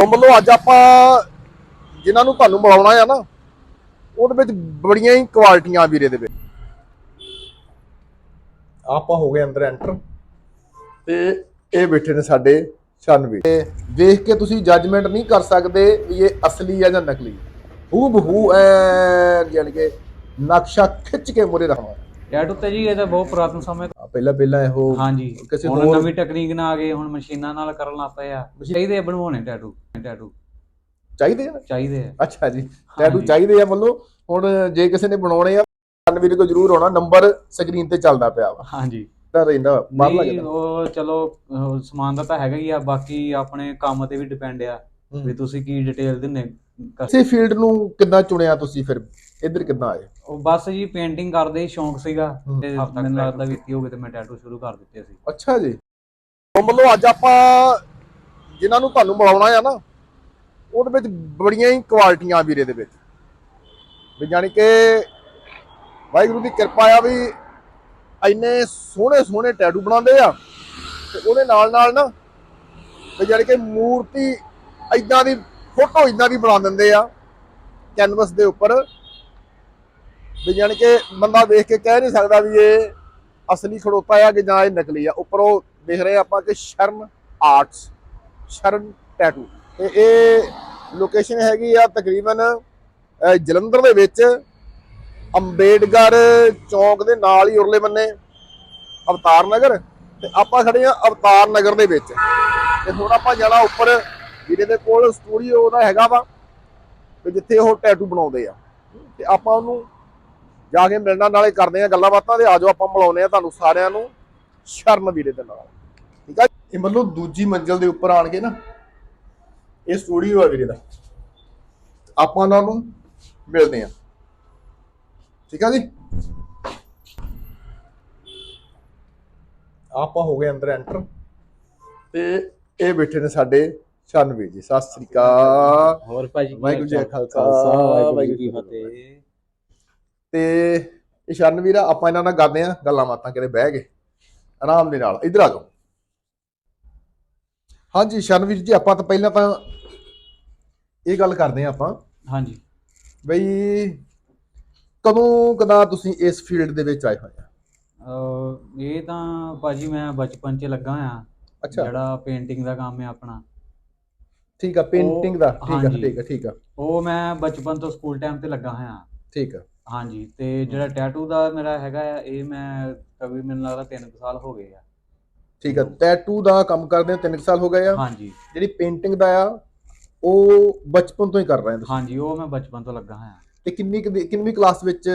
ਤੋਂ ਵੱਲੋਂ ਅੱਜ ਆਪਾਂ ਜਿਨ੍ਹਾਂ ਨੂੰ ਤੁਹਾਨੂੰ ਮਿਲਾਉਣਾ ਆ ਨਾ ਉਹਦੇ ਵਿੱਚ ਬੜੀਆਂ ਹੀ ਕੁਆਲਿਟੀਆਂ ਵੀਰੇ ਦੇ ਵਿੱਚ। ਆਪਾਂ ਹੋ ਗਏ ਅੰਦਰ ਐਂਟਰ ਤੇ ਇਹ ਬੈਠੇ ਨੇ ਸਾਡੇ ਛੰਨਵੀ। ਤੇ ਦੇਖ ਕੇ ਤੁਸੀਂ ਜੱਜਮੈਂਟ ਨਹੀਂ ਕਰ ਸਕਦੇ ਵੀ ਇਹ ਅਸਲੀ ਹੈ ਜਾਂ ਨਕਲੀ। ਹੂ ਬਹੂ ਐ ਯਾਨੀ ਕਿ ਨਕਸ਼ਾ ਖਿੱਚ ਕੇ ਮੁਰੇ ਰੱਖਣਾ। ਟੈਟੂ ਤੇ ਜੀ ਇਹ ਤਾਂ ਬਹੁਤ ਪੁਰਾਤਨ ਸਮੇਂ ਆ, ਪਹਿਲਾਂ ਪਹਿਲਾਂ ਇਹੋ ਹਾਂਜੀ। ਕਿਸੇ ਹੁਣ ਹੋਰ- ਨਵੀਂ ਟੈਕਨੀਕ ਨਾਲ ਆ ਗਏ ਹੁਣ ਮਸ਼ੀਨਾਂ ਨਾਲ ਕਰਨ ਲੱਗ ਪਏ ਆ। ਚਾਹੀਦੇ ਆ ਬਣਵਾਉਣੇ ਟੈਟੂ ਟੈਟੂ ਚਾਹੀਦੇ ਆ? ਚਾਹੀਦੇ ਆ। ਅੱਛਾ ਜੀ ਟੈਟੂ। ਚਾਹੀਦੇ ਆ ਮਤਲਬ ਹੁਣ ਜੇ ਕਿਸੇ ਨੇ ਬਣਾਉਣੇ ਆ ਛੰਨਵੀਰ ਕੋ ਜਰੂਰ ਆਉਣਾ ਨੰਬਰ ਸਕਰੀਨ ਤੇ ਚੱਲਦਾ ਪਿਆ ਵਾ। ਹਾਂਜੀ। ਤਾਂ ਰਹਿੰਦਾ ਬਾਹਰ ਲੱਗਦਾ ਉਹ ਚਲੋ ਸਮਾਨ ਦਾ ਤਾਂ ਹੈਗਾ ਹੀ ਆ ਬਾਕੀ ਆਪਣੇ ਕੰਮ ਤੇ ਵੀ ਡਿਪੈਂਡ ਆ ਵੀ ਤੁਸੀਂ ਕੀ ਡਿਟੇਲ ਦਿੰਨੇ ਕਸ- ਫੀਲਡ ਨੂੰ ਕਿੱਦਾਂ ਚੁਣਿਆ ਤੁਸੀਂ ਫਿਰ? ਇੱਧਰ ਕਿੱਦਾਂ ਆਏ? ਉਹ ਬਸ ਜੀ ਪੇਂਟਿੰਗ ਕਰਦੇ ਹੀ ਸ਼ੌਂਕ ਸੀਗਾ। ਤੇ ਮੈਨੂੰ ਲੱਗਦਾ ਵੀ ਕੀ ਹੋ ਗਏ ਤੇ ਮੈਂ ਟੈਟੂ ਸ਼ੁਰੂ ਕਰ ਦਿੱਤੇ ਸੀ। ਅੱਛਾ ਜੀ। ਮਤਲਬ ਅੱਜ ਆਪਾਂ ਜਿਨ੍ਹਾਂ ਨੂੰ ਤੁਹਾਨੂੰ ਮਿਲਾਉਣਾ ਆ ਨਾ ਉਹਦੇ ਵਿੱਚ ਬੜੀਆਂ ਹੀ ਕੁਆਲਿਟੀਆਂ ਵੀਰੇ ਦੇ ਵਿੱਚ। ਵੀ ਜਾਣੀ ਕਿ ਵਾਹਿਗੁਰੂ ਦੀ ਕਿਰਪਾ ਆ ਵੀ ਇੰਨੇ ਸੋਹਣੇ ਸੋਹਣੇ ਟੈਟੂ ਬਣਾਉਂਦੇ ਆ ਤੇ ਉਹਦੇ ਨਾਲ ਨਾਲ ਨਾ ਵੀ ਜਾਣੀ ਕਿ ਮੂਰਤੀ ਇਦਾਂ ਦੀ ਫੋਟੋ ਇਦਾਂ ਦੀ ਬਣਾ ਦਿੰਦੇ ਆ ਕੈਨਵਸ ਦੇ ਉੱਪਰ। ਵੀ ਜਾਣੀ ਕਿ ਬੰਦਾ ਵੇਖ ਕੇ ਕਹਿ ਨਹੀਂ ਸਕਦਾ ਵੀ ਇਹ ਅਸਲੀ ਖੜੋਤਾ ਆ ਕਿ ਜਾਂ ਇਹ ਨਕਲੀ ਆ। ਉੱਪਰੋਂ ਦੇਖ ਰਹੇ ਆਪਾਂ ਕਿ ਸ਼ਰਨ ਆਰਟਸ, ਸ਼ਰਨ ਟੈਟੂ ਤੇ ਇਹ ਲੋਕੇਸ਼ਨ ਹੈਗੀ ਆ ਤਕਰੀਬਨ ਜਲੰਧਰ ਦੇ ਵਿੱਚ। ਅੰਬੇਡਕਰ ਚੌਂਕ ਦੇ ਨਾਲ ਹੀ ਉਰਲੇ ਬੰਨੇ, ਅਵਤਾਰ ਨਗਰ। ਤੇ ਆਪਾਂ ਖੜੇ ਆ ਅਵਤਾਰ ਨਗਰ ਦੇ ਵਿੱਚ। ਤੇ ਹੁਣ ਆਪਾਂ ਜਾਣਾ ਉੱਪਰ, ਵੀਰੇ ਦੇ ਕੋਲ ਸਟੂਡੀਓ ਉਹਦਾ ਹੈਗਾ ਵਾ ਤੇ ਜਿੱਥੇ ਉਹ ਟੈਟੂ ਬਣਾਉਂਦੇ ਆ। ਤੇ ਆਪਾਂ ਉਹਨੂੰ ਜਾ ਕੇ ਮਿਲਣਾ ਨਾਲੇ ਕਰਦੇ ਆ ਗੱਲਾਂ ਬਾਤਾਂ ਤੇ ਆਜੋ ਆਪਾਂ ਮਿਲਾਉਨੇ ਆ ਤੁਹਾਨੂੰ ਸਾਰਿਆਂ ਨੂੰ ਸ਼ਰਨ ਵੀਰੇ ਦੇ ਨਾਲ। ਠੀਕ ਆ ਇਹ ਮਤਲਬ ਦੂਜੀ ਮੰਜ਼ਲ ਦੇ ਉੱਪਰ ਆਣ ਕੇ ਨਾ ਇਹ ਸਟੂਡੀਓ ਆ ਵੀਰੇ ਦਾ। ਆਪਾਂ ਉਹਨਾਂ ਨੂੰ ਮਿਲਦੇ ਆ। ਠੀਕ ਆ ਜੀ? ਆਪਾਂ ਹੋ ਗਏ ਅੰਦਰ ਐਂਟਰ ਤੇ ਇਹ ਬੈਠੇ ਨੇ ਸਾਡੇ ਛੰਨਵੀ ਜੀ। ਸਤਿ ਸ੍ਰੀ ਅਕਾਲ। ਹੋਰ ਭਾਜੀ ਵਾਹਿਗੁਰੂ ਜੀ ਖਾਲਸਾ, ਵਾਹਿਗੁਰੂ ਜੀ ਫਤਿਹ। ਤੇ ਇਹ ਸ਼ਰਨਵੀਰ ਆ ਆਪਾਂ ਇਹਨਾਂ ਨਾਲ ਕਰਦੇ ਆ ਗੱਲਾਂ ਬਾਤਾਂ ਕਿਤੇ ਬਹਿ ਕੇ ਆਰਾਮ ਦੇ ਨਾਲ। ਇਧਰ ਆ ਜਾਓ। ਹਾਂਜੀ ਸ਼ਰਨਵੀਰ ਜੀ ਆਪਾਂ ਤਾਂ ਪਹਿਲਾਂ ਤਾਂ ਇਹ ਗੱਲ ਕਰਦੇ ਆ ਆਪਾਂ। ਹਾਂਜੀ। ਬਈ ਕਦੋਂ ਕਦਾ ਤੁਸੀਂ ਇਸ ਫੀਲਡ ਦੇ ਵਿੱਚ ਆਏ ਹੋਏ ਆ? ਅਹ ਇਹ ਤਾਂ ਭਾਜੀ ਮੈਂ ਬਚਪਨ 'ਚ ਲੱਗਾ ਆ ਅੱਛਾ। ਜਿਹੜਾ ਪੇਂਟਿੰਗ ਦਾ ਕੰਮ ਹੈ ਆਪਣਾ। ਠੀਕ ਆ ਪੇਂਟਿੰਗ ਦਾ। ਠੀਕ ਆ ਹਾਂਜੀ। ਠੀਕ ਆ ਠੀਕ ਆ। ਉਹ ਮੈਂ ਬਚਪਨ ਤੋਂ ਸਕੂਲ ਟਾਈਮ ਤੇ ਲੱਗਾ ਹੋਇਆ। ਠੀਕ ਆ। ਹਾਂਜੀ ਤੇ ਜਿਹੜਾ ਟੈਟੂ ਦਾ ਮੇਰਾ ਹੈਗਾ ਆ ਇਹ ਮੈਂ ਕਵੀ ਮੈਨੂੰ ਲੱਗਦਾ 3 ਸਾਲ ਹੋ ਗਏ ਆ। ਠੀਕ ਆ ਟੈਟੂ ਦਾ ਕੰਮ ਕਰਦੇ ਆ 3 ਸਾਲ ਹੋ ਗਏ ਆ? ਹਾਂਜੀ। ਜਿਹੜੀ ਪੇਂਟਿੰਗ ਦਾ ਆ ਉਹ ਬਚਪਨ ਤੋਂ ਹੀ ਕਰ ਰਹੇ ਤੁਸੀਂ? ਹਾਂਜੀ ਉਹ ਮੈਂ ਬਚਪਨ ਤੋਂ ਲੱਗਾ ਹੋਇਆ। ਤੇ ਕਿੰਨੀ ਕੁ ਦੀ- ਕਿੰਨਵੀਂ ਕਲਾਸ ਵਿੱਚ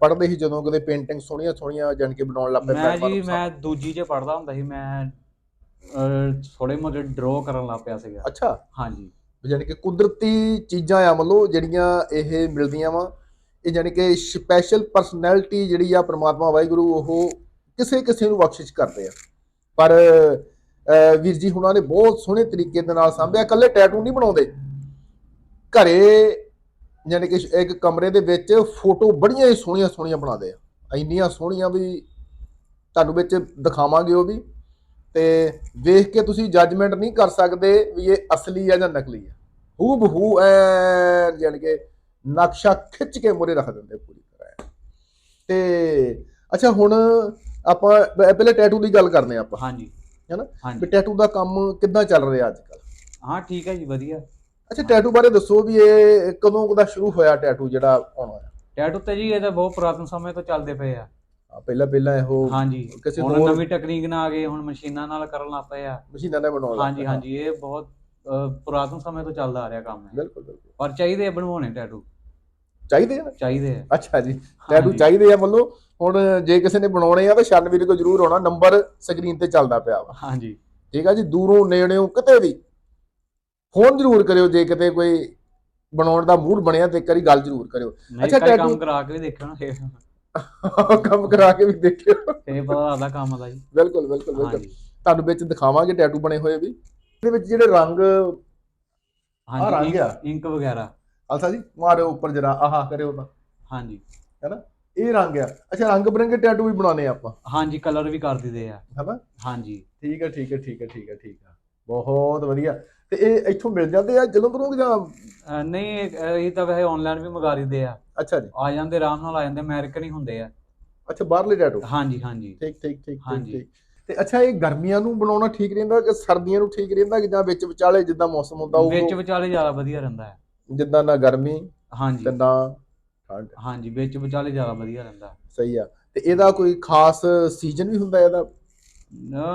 ਪੜ੍ਹਦੇ ਸੀ ਜਦੋਂ ਕਦੇ ਪੇਂਟਿੰਗ ਸੋਹਣੀਆਂ ਸੋਹਣੀਆਂ ਜਾਣ ਕੇ ਬਣਾਉਣ ਲੱਗ ਪਏ ਮੈਂ ਜੀ? ਮੈਂ ਦੂਜੀ 'ਚ ਪੜਦਾ ਹੁੰਦਾ ਸੀ ਮੈਂ ਥੋੜੇ ਮੋਟੇ ਡਰਾ ਕਰਨ ਲੱਗ ਪਿਆ ਸੀਗਾ। ਅੱਛਾ। ਹਾਂਜੀ। ਜਾਣੀ ਕਿ ਕੁਦਰਤੀ ਚੀਜ਼ਾਂ ਆ ਮਤਲਬ ਜਿਹੜੀਆਂ ਇਹ ਮਿਲਦੀਆਂ ਵਾ ਇਹ ਜਾਣੀ ਕਿ ਸਪੈਸ਼ਲ ਪਰਸਨੈਲਿਟੀ ਜਿਹੜੀ ਆ ਪ੍ਰਮਾਤਮਾ ਵਾਹਿਗੁਰੂ, ਉਹ ਕਿਸੇ ਕਿਸੇ ਨੂੰ ਬਖਸ਼ਿਸ਼ ਕਰਦੇ ਆ। ਪਰ ਵੀਰ ਜੀ ਹੁਣਾਂ ਨੇ ਬਹੁਤ ਸੋਹਣੇ ਤਰੀਕੇ ਦੇ ਨਾਲ ਸਾਂਭਿਆ। ਇਕੱਲੇ ਟੈਟੂ ਨਹੀਂ ਬਣਾਉਂਦੇ। ਘਰੇ ਜਾਣੀ ਕਿ ਇੱਕ ਕਮਰੇ ਦੇ ਵਿੱਚ ਫੋਟੋ ਬੜੀਆਂ ਹੀ ਸੋਹਣੀਆਂ ਸੋਹਣੀਆਂ ਬਣਾਉਂਦੇ ਆ। ਇੰਨੀਆਂ ਸੋਹਣੀਆਂ ਵੀ ਤੁਹਾਨੂੰ ਵਿੱਚ ਦਿਖਾਵਾਂਗੇ ਉਹ ਵੀ। ਤੇ ਵੇਖ ਕੇ ਤੁਸੀਂ ਜੱਜਮੈਂਟ ਨਹੀਂ ਕਰ ਸਕਦੇ ਵੀ ਇਹ ਅਸਲੀ ਹੈ ਜਾਂ ਨਕਲੀ ਆ। ਹੂ ਬਹੂ ਐ ਜਾਣੀ ਕਿ ਨਕਸ਼ਾ ਖਿੱਚ ਕੇ ਮੁਰੇ ਰੱਖ ਦਿੰਦੇ ਪੂਰੀ ਤਰ੍ਹਾਂ। ਤੇ ਅੱਛਾ ਹੁਣ ਆਪਾਂ ਪਹਿਲੇ ਟੈਟੂ ਦੀ ਗੱਲ ਕਰਨੇ ਆਪਾਂ। ਹਾਂਜੀ। ਹੈਨਾ ਵੀ ਟੈਟੂ ਦਾ ਕੰਮ ਕਿੱਦਾਂ ਚੱਲ ਰਿਹਾ ਅੱਜ ਕੱਲ ਹਾਂ ਠੀਕ ਹੈ ਜੀ ਵਧੀਆ। ਅੱਛਾ ਟੈਟੂ ਬਾਰੇ ਦੱਸੋ ਵੀ ਇਹ ਕਦੋਂ ਕਦਾ ਸ਼ੁਰੂ ਹੋਇਆ ਟੈਟੂ ਜਿਹੜਾ ਆਉਣਾ ਟੈਟੂ ਤੇ ਜੀ ਇਹ ਤਾਂ ਬਹੁਤ ਪੁਰਾਤਨ ਸਮੇਂ ਤੋਂ ਚੱਲਦੇ ਪਏ ਆ। ਆ, ਪਹਿਲਾਂ ਪਹਿਲਾਂ ਇਹੋ ਹਾਂਜੀ। ਕਿਸੇ ਹੁਣ ਨਵੀਂ ਟੈਕਨੀਕ ਨਾਲ ਆ ਗਏ ਹੁਣ ਮਸ਼ੀਨਾਂ ਨਾਲ ਕਰਨ ਲੱਗ ਪਏ ਆ। ਮਸ਼ੀਨਾਂ ਨੇ ਬਣਾਉਣਾ ਹਾਂਜੀ ਹਾਂਜੀ ਇਹ ਬਹੁਤ ਪੁਰਾਤਨ ਸਮੇਂ ਤੋਂ ਚੱਲਦਾ ਆ ਰਿਹਾ ਕੰਮ ਹੈ ਬਿਲਕੁਲ ਬਿਲਕੁਲ। ਪਰ ਚਾਹੀਦੇ ਬਣਵਾਉਣੇ ਟੈਟੂ ਚਾਹੀਦੇ ਆ? ਚਾਹੀਦੇ ਆ। ਅੱਛਾ ਜੀ। ਟੈਟੂ। ਚਾਹੀਦੇ ਆ ਮਤਲਬ ਹੁਣ ਜੇ ਕਿਸੇ ਨੇ ਬਣਾਉਣੇ ਆ ਤਾਂ ਛੰਨਵੀਰ ਕੋ ਜਰੂਰ ਆਉਣਾ। ਨੰਬਰ ਸਕਰੀਨ ਤੇ ਚੱਲਦਾ ਪਿਆ ਵਾ। ਹਾਂਜੀ। ਠੀਕ ਆ ਜੀ? ਦੂਰੋਂ ਨੇੜਿਓਂ ਕਿਤੇ ਵੀ। ਫੋਨ ਜ਼ਰੂਰ ਕਰਿਓ ਜੇ ਕਿਤੇ ਕੋਈ ਬਣਾਉਣ ਦਾ ਮੂਡ ਬਣਿਆ ਤੇ ਇੱਕ ਵਾਰੀ ਗੱਲ ਜ਼ਰੂਰ ਕਰਿਓ। ਅੱਛਾ, tattoo- ਕੰਮ ਕਰਾ ਕੇ ਵੀ ਦੇਖਿਓ ਨਾ ਫੇਰ। ਕੰਮ ਕਰਾ ਕੇ ਵੀ ਦੇਖਿਓ। ਫੇਰ ਪਤਾ ਲੱਗਦਾ ਕੰਮ ਦਾ ਜੀ ਬਿਲਕੁਲ ਬਿਲਕੁਲ ਬਿਲਕੁਲ। ਤੁਹਾਨੂੰ ਵਿੱਚ ਦਿਖਾਵਾਂਗੇ ਟੈਟੂ ਬਣੇ ਹੋਏ ਵੀ। ਇਹਦੇ ਵਿੱਚ ਜਿਹੜੇ ਰੰਗ ਰੰਗ ਹਾਂਜੀ ਆ। ਇੰਕ ਵਗੈਰਾ। ਅਲਸਾ ਜੀ ਮਾਰਿਓ ਉੱਪਰ ਜਰਾ ਆਹਾ ਕਰਿਓ ਤਾਂ। ਹਾਂਜੀ। ਇਹ ਰੰਗ ਆ। ਅੱਛਾ ਰੰਗ ਬਰੰਗੇ ਟੈਟੂ ਵੀ ਬਣਾਉਣੇ ਆ ਆਪਾਂ। ਹਾਂਜੀ ਕਲਰ ਵੀ ਕਰ ਦਿੰਦੇ ਆ। ਹਨਾ? ਹਾਂਜੀ। ਠੀਕ ਹੈ ਠੀਕ ਹੈ ਠੀਕ ਹੈ ਠੀਕ ਹੈ ਠੀਕ ਹੈ ਬਹੁਤ ਵਧੀਆ। ਤੇ ਇਹ ਇੱਥੋਂ ਮਿਲ ਜਾਂਦੇ ਆ ਜਲੰਧਰੋਂ ਕਿ ਜਾਂ? ਨਹੀਂ ਇਹ ਤਾਂ ਵੈਸੇ ਆਨਲਾਈਨ ਵੀ ਮੰਗਾ ਲਈਦੇ ਆ। ਅੱਛਾ ਜੀ। ਆ ਜਾਂਦੇ ਆਰਾਮ ਨਾਲ ਆ ਜਾਂਦੇ ਅਮਰੀਕਨ ਹੀ ਹੁੰਦੇ ਆ। ਅੱਛਾ ਬਾਹਰਲੇ ਟੈਟੂ ਹਾਂਜੀ ਹਾਂਜੀ। ਠੀਕ ਠੀਕ ਠੀਕ ਹਾਂਜੀ। ਠੀਕ। ਤੇ ਅੱਛਾ ਇਹ ਗਰਮੀਆਂ ਨੂੰ ਬਣਾਉਣਾ ਠੀਕ ਰਹਿੰਦਾ ਕਿ ਸਰਦੀਆਂ ਨੂੰ ਠੀਕ ਰਹਿੰਦਾ ਕਿ ਜਾਂ ਵਿੱਚ ਵਿਚਾਲੇ ਜਿੱਦਾਂ ਮੌਸਮ ਹੁੰਦਾ ਉਹ ਵਿੱਚ ਵਿਚਾਲੇ ਜ਼ਿਆਦਾ ਵਧੀਆ ਰਹਿੰਦਾ ਹੈ। ਜਿੱਦਾਂ ਨਾ ਗਰਮੀ ਹਾਂਜੀ। ਤੇ ਨਾ ਠੰਡ। ਹਾਂਜੀ ਵਿੱਚ ਵਿਚਾਲੇ ਜ਼ਿਆਦਾ ਵਧੀਆ ਰਹਿੰਦਾ। ਸਹੀ ਆ। ਤੇ ਇਹਦਾ ਕੋਈ ਖਾਸ ਸੀਜ਼ਨ ਵੀ ਹੁੰਦਾ ਇਹਦਾ?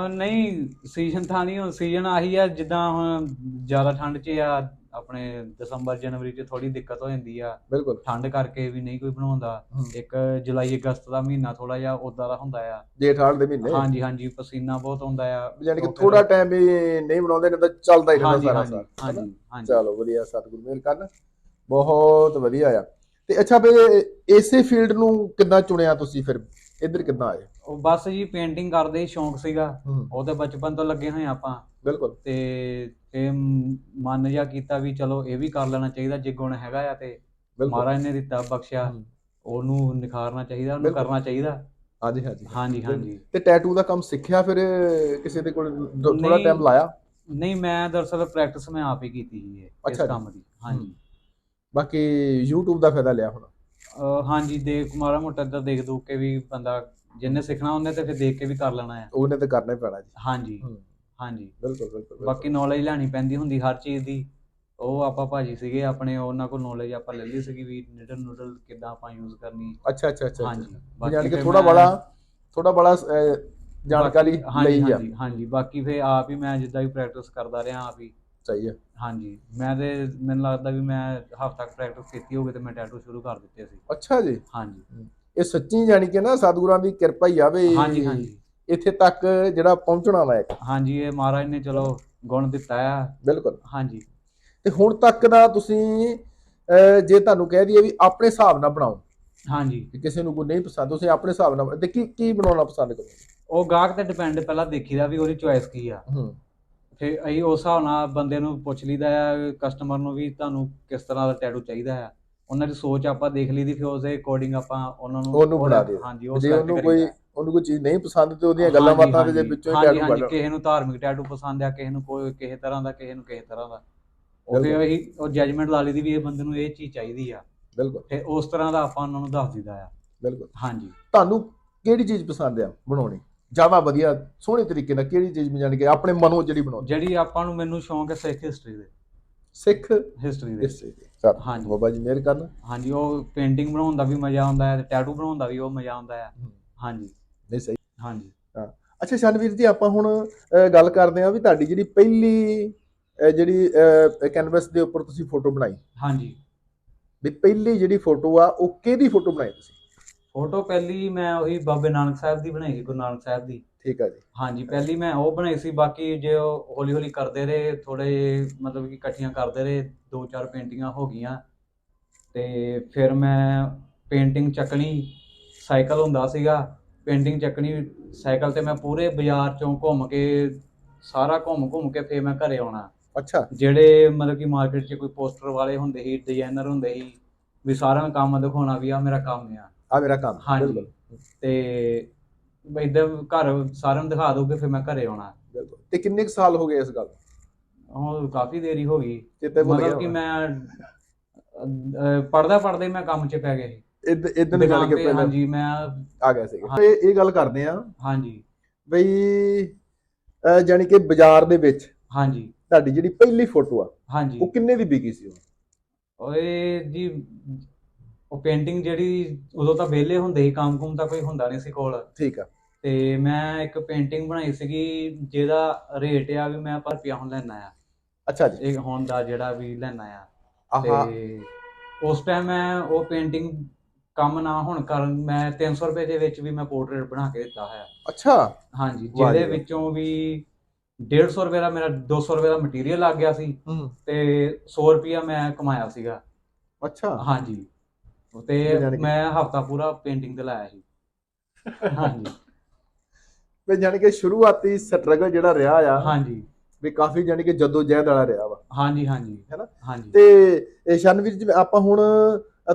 ਨਹੀਂ ਸੀਜ਼ਨ ਤਾਂ ਨਹੀਂ ਹੁਣ ਸੀਜ਼ਨ ਆਹੀ ਆ ਜਿੱਦਾਂ ਹੁਣ ਜ਼ਿਆਦਾ ਠੰਡ 'ਚ ਆ ਆਪਣੇ ਦਸੰਬਰ ਜਨਵਰੀ 'ਚ ਥੋੜੀ ਦਿੱਕਤ ਹੋ ਜਾਂਦੀ ਆ। ਬਿਲਕੁਲ। ਠੰਡ ਕਰਕੇ ਵੀ ਨਹੀਂ ਕੋਈ ਬਣਾਉਂਦਾ। ਇੱਕ ਜੁਲਾਈ ਅਗਸਤ ਦਾ ਮਹੀਨਾ ਥੋੜਾ ਜਿਹਾ ਉਦਾਂ ਦਾ ਹੁੰਦਾ ਆ। ਜੇਠ ਹਾੜ ਦੇ ਮਹੀਨੇ। ਹਾਂਜੀ ਹਾਂਜੀ ਪਸੀਨਾ ਬਹੁਤ ਆਉਂਦਾ ਆ। ਯਾਨੀ ਕਿ ਥੋੜਾ ਟਾਈਮ ਵੀ ਨਹੀਂ ਬਣਾਉਂਦੇ ਨਹੀਂ ਤਾਂ ਚੱਲਦਾ ਹੀ ਰਹਿੰਦਾ ਸਾਰਾ ਹਾਂਜੀ ਸਾਲ ਹਾਂਜੀ ਹਾਂਜੀ। ਚਲੋ ਵਧੀਆ ਸਤਿਗੁਰੂ ਮਿਹਰ ਕਰਨ। ਬਹੁਤ ਵਧੀਆ ਆ। ਤੇ ਅੱਛਾ ਵੀ ਇਸੇ ਫੀਲਡ ਨੂੰ ਕਿੱਦਾਂ ਚੁਣਿਆ ਤੁਸੀਂ ਫਿਰ? ਇੱਧਰ ਕਿੱਦਾਂ ਆਏ? ਉਹ ਬਸ ਜੀ ਪੇਂਟਿੰਗ ਕਰਦੇ ਹੀ ਸ਼ੌਂਕ ਸੀਗਾ। ਹੂੰ। ਉਹ ਤੇ ਬਚਪਨ ਤੋਂ ਲੱਗੇ ਹੋਏ ਆਪਾਂ। ਬਿਲਕੁਲ। ਤੇ ਫੇ ਮਨ ਜਿਹਾ ਕੀਤਾ ਵੀ ਚਲੋ ਇਹ ਵੀ ਕਰ ਲੈਣਾ ਚਾਹੀਦਾ ਜੇ ਗੁਣ ਹੈਗਾ ਆ ਤੇ। ਬਿਲਕੁਲ। ਮਹਾਰਾਜ ਨੇ ਦਿੱਤਾ ਬਖਸ਼ਿਆ। ਹੂੰ। ਉਹਨੂੰ ਨਿਖਾਰਨਾ ਚਾਹੀਦਾ ਉਹਨੂੰ ਬਿਲਕੁਲ। ਕਰਨਾ ਚਾਹੀਦਾ। ਹਾਂਜੀ ਹਾਂਜੀ। ਹਾਂਜੀ ਹਾਂਜੀ। ਤੇ ਟੈਟੂ ਦਾ ਕੰਮ ਸਿੱਖਿਆ ਫਿਰ ਕਿਸੇ ਦੇ ਕੋਲ? ਥੋੜਾ ਨਹੀਂ। ਟਾਈਮ ਲਾਇਆ? ਨਹੀਂ ਮੈਂ ਦਰਅਸਲ ਪ੍ਰੈਕਟਿਸ ਮੈਂ ਆਪ ਹੀ ਕੀਤੀ ਸੀ ਇਹ ਇਸ ਜੀ। ਕੰਮ ਦੀ। ਹਾਂਜੀ। ਬਾਕੀ YouTube ਦਾ ਫਾਇਦਾ ਲਿਆ ਹੁਣ। ਹਾਂਜੀ ਦੇਖ ਮਾੜਾ ਮੋਟਾ ਤਾਂ ਦੇਖ ਦੂ ਕੇ ਵੀ ਬੰਦਾ ਜਿੰਨੇ ਸਿੱਖਣਾ ਉਹਨੇ ਤੇ ਫਿਰ ਦੇਖ ਕੇ ਵੀ ਕਰ ਲੈਣਾ ਆ। ਉਹਨੇ ਤਾਂ ਕਰਨਾ ਹੀ ਪੈਣਾ ਜੀ। ਹਾਂਜੀ ਹੂੰ। ਹਾਂਜੀ। ਬਿਲਕੁਲ ਬਿਲਕੁਲ ਬਿਲਕੁਲ। ਬਾਕੀ ਨੌਲੇਜ ਲੈਣੀ ਪੈਂਦੀ ਹੁੰਦੀ ਹਰ ਚੀਜ਼ ਦੀ। ਉਹ ਆਪਾਂ ਭਾਜੀ ਸੀਗੇ ਆਪਣੇ ਉਹਨਾਂ ਕੋਲ ਨੌਲੇਜ ਆਪਾਂ ਲੈ ਲਈ ਸੀਗੀ ਵੀ ਨਿਡਲ ਨੂਡਲ ਕਿੱਦਾਂ ਆਪਾਂ ਯੂਜ਼ ਕਰਨੀ। ਅੱਛਾ ਅੱਛਾ ਅੱਛਾ ਹਾਂਜੀ ਯਾਨੀ ਕਿ ਫਿਰ ਥੋੜਾ ਮੈਂ- ਬੜਾ ਥੋੜਾ ਬੜਾ ਅਹ, ਜਾਣਕਾਰੀ ਬਾਕੀ- ਹਾਂਜੀ, ਲਈ ਆ। ਹਾਂਜੀ ਹਾਂਜੀ ਬਾਕੀ ਫਿਰ ਆਪ ਹੀ ਮੈਂ ਜਿੱਦਾਂ ਵੀ ਪ੍ਰੈਕਟਿਸ ਕਰਦਾ ਰਿਹਾ ਆਪ ਹੀ। ਸਹੀ ਹੈ ਹਾਂਜੀ। ਮੈਂ ਤੇ ਮੈਨੂੰ ਲੱਗਦਾ ਵੀ ਮੈਂ ਹਫ਼ਤਾ ਤੱਕ ਪ੍ਰੈਕਟਿਸ ਕੀਤੀ ਹੋਵੇ ਤੇ ਮੈਂ ਟੈਟੂ ਸ਼ੁਰੂ ਕਰ ਦਿੱਤੇ ਸੀ। ਅੱਛਾ ਜੀ। ਹਾਂਜੀ। ਇਹ ਸੱਚੀ ਜਾਣੀ ਕਿ ਨਾ ਸਤਿਗੁਰਾਂ ਦੀ ਕਿਰਪਾ ਹੀ ਆ ਵੀ ਹਾਂਜੀ ਹਾਂਜੀ। ਇੱਥੇ ਤੱਕ ਜਿਹੜਾ ਪਹੁੰਚਣਾ ਵਾ ਇੱਕ ਹਾਂਜੀ ਇਹ ਮਹਾਰਾਜ ਨੇ ਚਲੋ ਗੁਣ ਦਿੱਤਾ ਆ। ਬਿਲਕੁਲ। ਹਾਂਜੀ। ਤੇ ਹੁਣ ਤੱਕ ਦਾ ਤੁਸੀਂ ਜੇ ਤੁਹਾਨੂੰ ਕਹਿ ਦਈਏ ਵੀ ਆਪਣੇ ਹਿਸਾਬ ਨਾਲ ਬਣਾਓ। ਹਾਂਜੀ। ਕਿਸੇ ਨੂੰ ਕੋਈ ਨਹੀਂ ਪਸੰਦ ਤੁਸੀਂ ਆਪਣੇ ਹਿਸਾਬ ਨਾਲ ਤੇ ਕੀ ਬਣਾਉਣਾ ਪਸੰਦ ਕਰੋਗੇ? ਉਹ ਗਾਹਕ ਤੇ ਡਿਪੈਂਡ ਪਹਿਲਾਂ ਦੇਖੀਦਾ ਵੀ ਉਹਦੀ ਚੁਆਇਸ ਕੀ ਆ। ਹੂੰ। ਫਿਰ ਅਸੀਂ ਉਸ ਹਿਸਾਬ ਨਾਲ ਬੰਦੇ ਨੂੰ ਪੁੱਛ ਲਈਦਾ ਆ ਕਸਟਮਰ ਨੂੰ ਵੀ ਤੁਹਾਨੂੰ ਕਿਸ ਤਰ੍ਹਾਂ ਦਾ ਟੈਟੂ ਚਾਹੀਦਾ ਆ। ਉਹਨਾਂ ਦੀ ਸੋਚ ਆਪਾਂ ਦੇਖ ਲਈਦੀ ਫਿਰ ਉਸੇ ਅਕੋਰਡਿੰਗ ਆਪਾਂ ਉਹਨਾਂ ਨੂੰ ਉਹਨੂੰ ਬਣਾ ਦਿਓ। ਹਾਂਜੀ ਉਹ ਜੇ ਉਹਨੂੰ। ਕੋਈ ਉਹਨੂੰ ਕੋਈ ਚੀਜ਼ ਨਹੀਂ ਪਸੰਦ ਤੇ ਉਹਦੀਆਂ ਗੱਲਾਂ ਬਾਤਾਂ ਦੇ ਵਿੱਚੋਂ ਹੀ ਟੈਟੂ ਕੱਢ ਕਿਸੇ ਨੂੰ ਧਾਰਮਿਕ ਟੈਟੂ ਪਸੰਦ ਆ ਕਿਸੇ ਨੂੰ ਕੋਈ ਕਿਸੇ ਤਰ੍ਹਾਂ ਦਾ ਕਿਸੇ ਨੂੰ ਕਿਸੇ ਤਰ੍ਹਾਂ ਦਾ। ਉਹ ਫਿਰ ਉਹ ਜੱਜਮੈਂਟ ਲਾ ਲਈਦੀ ਵੀ ਇਹ ਬੰਦੇ ਨੂੰ ਇਹ ਚੀਜ਼ ਚਾਹੀਦੀ ਆ। ਬਿਲਕੁਲ। ਫਿਰ ਉਸ ਤਰ੍ਹਾਂ ਦਾ ਆਪਾਂ ਉਹਨਾਂ ਨੂੰ ਦੱਸ ਦਿੰਦਾ ਆ। ਬਿਲਕੁਲ। ਹਾਂਜੀ। ਤੁਹਾਨੂੰ ਕਿਹੜੀ ਚੀਜ਼ ਪਸੰਦ ਆ ਬਣਾਉਣੀ? ਜ਼ਿਆਦਾ ਵਧੀਆ ਸੋਹਣੇ ਤਰੀਕੇ ਨਾਲ ਕਿਹੜੀ ਚੀਜ਼ ਜਾਣੀ ਕਿ ਆਪਣੇ ਮਨੋਂ ਜਿਹੜੀ ਬਣਾਉਣੀ ਜਿਹੜੀ ਆਪਾਂ ਨੂੰ ਮੈਨੂੰ ਸ਼ੌਂਕ ਹੈ ਸਿੱਖ ਹਿਸਟਰੀ ਦੇ। ਸਿੱਖ ਹਿਸਟਰੀ ਦੇ। ਚਲ ਹਾਂਜੀ। ਬਾਬਾ ਜੀ ਮਿਹਰ ਕਰਨ। ਹਾਂਜੀ ਉਹ ਪੇਂਟਿੰਗ ਬਣਾਉਣ ਦਾ ਵੀ ਮਜ਼ਾ ਆਉਂਦਾ ਹੈ ਤੇ ਟੈਟੂ ਬਣਾਉਣ ਦਾ ਵੀ ਉਹ ਮਜ਼ਾ ਆਉਂਦਾ ਹੈ। ਹਾਂਜੀ। ਨਹੀਂ ਸਹੀ। ਹਾਂਜੀ। ਅੱਛਾ ਸ਼ਨਵੀਰ ਜੀ ਆਪਾਂ ਹੁਣ ਗੱਲ ਕਰਦੇ ਹਾਂ ਵੀ ਤੁਹਾਡੀ ਜਿਹੜੀ ਪਹਿਲੀ ਜਿਹੜੀ ਕੈਨਵਸ ਦੇ ਉੱਪਰ ਤੁਸੀਂ ਫੋਟੋ ਬਣਾਈ। ਹਾਂਜੀ। ਵੀ ਪਹਿਲੀ ਜਿਹੜੀ ਫੋਟੋ ਆ ਉਹ ਕਿਹਦੀ ਫੋਟੋ ਬਣਾਈ ਤੁਸੀਂ? ਫੋਟੋ ਪਹਿਲੀ ਮੈਂ ਉਹੀ ਬਾਬੇ ਨਾਨਕ ਸਾਹਿਬ ਦੀ ਬਣਾਈ ਸੀ ਗੁਰੂ ਨਾਨਕ ਸਾਹਿਬ ਦੀ। ਠੀਕ ਆ ਜੀ। ਹਾਂਜੀ ਪਹਿਲੀ ਮੈਂ ਉਹ ਬਣਾਈ ਸੀ ਬਾਕੀ ਜੇ ਉਹ ਹੌਲੀ ਹੌਲੀ ਕਰਦੇ ਰਹੇ ਥੋੜੇ ਮਤਲਬ ਕਿ ਇਕੱਠੀਆਂ ਕਰਦੇ ਰਹੇ ਦੋ ਚਾਰ ਪੇਂਟਿੰਗਾਂ ਹੋ ਗਈਆਂ। ਤੇ ਫਿਰ ਮੈਂ ਪੇਂਟਿੰਗ ਚੱਕਣੀ ਸਾਈਕਲ ਹੁੰਦਾ ਸੀਗਾ ਪੇਂਟਿੰਗ ਚੱਕਣੀ ਸਾਈਕਲ ਤੇ ਮੈਂ ਪੂਰੇ ਬਾਜ਼ਾਰ ਚੋਂ ਘੁੰਮ ਕੇ ਸਾਰਾ ਘੁੰਮ ਘੁੰਮ ਕੇ ਫਿਰ ਮੈਂ ਘਰੇ ਆਉਣਾ। ਅੱਛਾ। ਜਿਹੜੇ ਮਤਲਬ ਕਿ ਮਾਰਕੀਟ 'ਚ ਕੋਈ ਪੋਸਟਰ ਵਾਲੇ ਹੁੰਦੇ ਸੀ ਡਿਜ਼ਾਈਨਰ ਹੁੰਦੇ ਸੀ ਵੀ ਸਾਰਿਆਂ ਨੂੰ ਕੰਮ ਦਿਖਾਉਣਾ ਵੀ ਆ ਮੇਰਾ ਕੰਮ ਆ। ਆ ਮੇਰਾ ਕੰਮ ਹਾਂਜੀ। ਬਿਲਕੁਲ। ਤੇ ਇਦਾਂ ਘਰ ਸਾਰਿਆਂ ਨੂੰ ਦਿਖਾ ਦੋਗੇ ਫਿਰ ਮੈਂ ਘਰੇ ਆਉਣਾ। ਬਿਲਕੁਲ। ਤੇ ਕਿੰਨੇ ਕੁ ਸਾਲ ਹੋ ਗਏ ਇਸ ਗੱਲ? ਹੁਣ ਕਾਫੀ ਦੇਰੀ ਹੋ ਗਈ। ਚੇਤੇ ਭੁੱਲ ਮਤਲਬ ਕਿ ਮੈਂ ਪੜਦਾ ਪੜਦਾ ਮੈਂ ਕੰਮ 'ਚ ਪੈ ਗਿਆ ਸੀ। ਇਦ ਇਦਾਂ ਜਾਣ ਦੁਕਾਨ ਤੇ ਪਹਿਲਾਂ ਹਾਂਜੀ ਮੈਂ ਆ ਗਿਆ ਸੀਗਾ। ਤੇ ਇਹ ਗੱਲ ਕਰਦੇ ਆ ਹਾਂਜੀ। ਬਈ ਅਹ, ਜਾਣੀ ਕਿ ਬਾਜ਼ਾਰ ਦੇ ਵਿੱਚ ਹਾਂਜੀ। ਤੁਹਾਡੀ ਜਿਹੜੀ ਪਹਿਲੀ ਫੋਟੋ ਆ ਹਾਂਜੀ। ਉਹ ਕਿੰਨੇ ਦੀ ਵਿਕੀ ਸੀ ਉਹ ਓਏ ਜੀ ਉਹ ਪੇਂਟਿੰਗ ਜਿਹੜੀ ਉਦੋਂ ਤਾਂ ਵਿਹਲੇ ਹੁੰਦੇ ਸੀ ਕੰਮ ਕੁਮ ਤਾਂ ਕੋਈ ਹੁੰਦਾ ਨਹੀਂ ਸੀ ਕੋਲ। ਠੀਕ ਆ। ਤੇ ਮੈਂ ਇੱਕ ਪੇਂਟਿੰਗ ਬਣਾਈ ਸੀਗੀ ਜਿਹਦਾ ਰੇਟ ਆ ਵੀ ਮੈਂ ਪਰ ਰੁਪਿਆ ਹੁਣ ਲੈਣਾ ਆ। ਅੱਛਾ ਜੀ। ਇਹ ਹੁਣ ਦਾ ਜਿਹੜਾ ਵੀ ਲੈਣਾ ਆ। ਆਹਾ। ਤੇ ਉਸ ਟਾਈਮ ਮੈਂ ਉਹ ਪੇਂਟਿੰਗ ਕੰਮ ਨਾ ਹੋਣ ਕਾਰਨ ਮੈਂ 300 ਰੁਪਏ ਦੇ ਵਿੱਚ ਵੀ ਮੈਂ ਪੋਰਟਰੇਟ ਬਣਾ ਕੇ ਦਿੱਤਾ ਹੈ ਅੱਛਾ। ਹਾਂਜੀ ਵਾਹ ਜਿਹਦੇ। ਵਿੱਚੋਂ ਵੀ 150 ਰੁਪਏ ਦਾ ਮੇਰਾ 200 ਰੁਪਏ ਦਾ ਮਟੀਰੀਅਲ ਲੱਗ ਗਿਆ ਸੀ। ਹੂੰ। ਤੇ 100 ਰੁਪਿਆ ਮੈਂ ਕਮਾਇਆ ਸੀਗਾ। ਅੱਛਾ। ਹਾਂਜੀ। ਤੇ ਮੈਂ ਹਫਤਾ ਪੂਰਾ ਪੇਂਟਿੰਗ ਤੇ ਲਾਇਆ ਸੀ। ਹਾਂਜੀ। ਵੀ ਜਾਣੀ ਕਿ ਸ਼ੁਰੂਆਤੀ ਸਟਰਗਲ ਜਿਹੜਾ ਰਿਹਾ ਆ ਹਾਂਜੀ। ਵੀ ਕਾਫੀ ਜਾਣੀ ਕਿ ਜਦੋਂ ਜਹਿਦ ਵਾਲਾ ਰਿਹਾ ਵਾ। ਹਾਂਜੀ ਹਾਂਜੀ। ਹੈਨਾ? ਹਾਂਜੀ। ਤੇ ਇਹ ਸ਼ਨਵੀਰ ਜੀ ਆਪਾਂ ਹੁਣ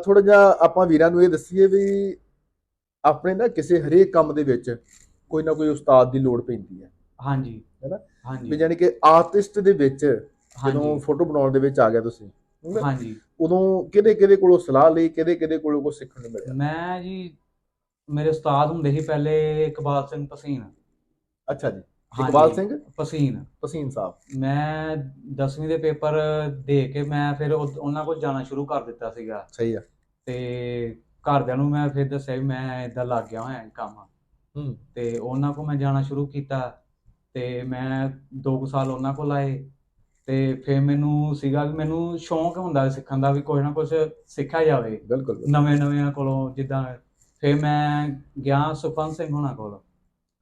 ਥੋੜਾ ਜਿਹਾ ਆਪਾਂ ਵੀਰਾਂ ਨੂੰ ਇਹ ਦੱਸੀਏ ਵੀ ਆਪਣੇ ਨਾ ਕਿਸੇ ਹਰੇਕ ਕੰਮ ਦੇ ਵਿੱਚ ਕੋਈ ਨਾ ਕੋਈ ਉਸਤਾਦ ਦੀ ਲੋੜ ਪੈਂਦੀ ਹੈ। ਹਾਂਜੀ। ਹੈਨਾ? ਹਾਂਜੀ। ਵੀ ਜਾਣੀ ਕਿ ਆਰਟਿਸਟ ਦੇ ਵਿੱਚ ਜਦੋਂ ਫੋਟੋ ਬਣਾਉਣ ਦੇ ਵਿੱਚ ਆ ਗਿਆ ਤੁਸੀਂ? ਹਾਂਜੀ। ਉਦੋਂ ਕਿਹਦੇ ਕਿਹਦੇ ਕੋਲੋਂ ਸਲਾਹ ਲਈ ਕਿਹਦੇ ਕਿਹਦੇ ਕੋਲੋਂ ਕੁਝ ਸਿੱਖਣ ਨੂੰ ਮਿਲਿਆ? ਮੈਂ ਜੀ ਮੇਰੇ ਉਸਤਾਦ ਹੁੰਦੇ ਸੀ ਪਹਿਲੇ ਇਕਬਾਲ ਸਿੰਘ ਪਸੀਨ। ਅੱਛਾ ਜੀ। ਇਕਬਾਲ ਸਿੰਘ? ਪਸੀਨ। ਪਸੀਨ ਸਾਹਿਬ। ਮੈਂ 10ਵੀਂ ਦੇ ਪੇਪਰ ਦੇ ਕੇ ਮੈਂ ਫਿਰ ਉਹ- ਉਹਨਾਂ ਕੋਲ ਜਾਣਾ ਸ਼ੁਰੂ ਕਰ ਦਿੱਤਾ ਸੀਗਾ। ਸਹੀ ਆ। ਤੇ ਘਰਦਿਆਂ ਨੂੰ ਮੈਂ ਫਿਰ ਦੱਸਿਆ ਵੀ ਮੈਂ ਇਦਾਂ ਲੱਗ ਗਿਆ ਹੋਇਆ ਕੰਮ। ਹੂੰ। ਤੇ ਉਹਨਾਂ ਕੋਲ ਮੈਂ ਜਾਣਾ ਸ਼ੁਰੂ ਕੀਤਾ। ਤੇ ਮੈਂ 2 ਸਾਲ ਉਹਨਾਂ ਕੋਲ ਆਏ। ਤੇ ਫਿਰ ਮੈਨੂੰ ਸੀਗਾ ਵੀ ਮੈਨੂੰ ਸ਼ੌਂਕ ਹੁੰਦਾ ਸਿੱਖਣ ਦਾ ਵੀ ਕੁਝ ਨਾ ਕੁਝ ਸਿੱਖਿਆ ਜਾਵੇ। ਬਿਲਕੁਲ। ਨਵੇਂ ਨਵਿਆਂ ਕੋਲੋਂ ਜਿੱਦਾਂ ਫਿਰ ਮੈਂ ਗਿਆ ਸੁਖਵੰਤ ਸਿੰਘ ਹੋਣਾ ਕੋਲ।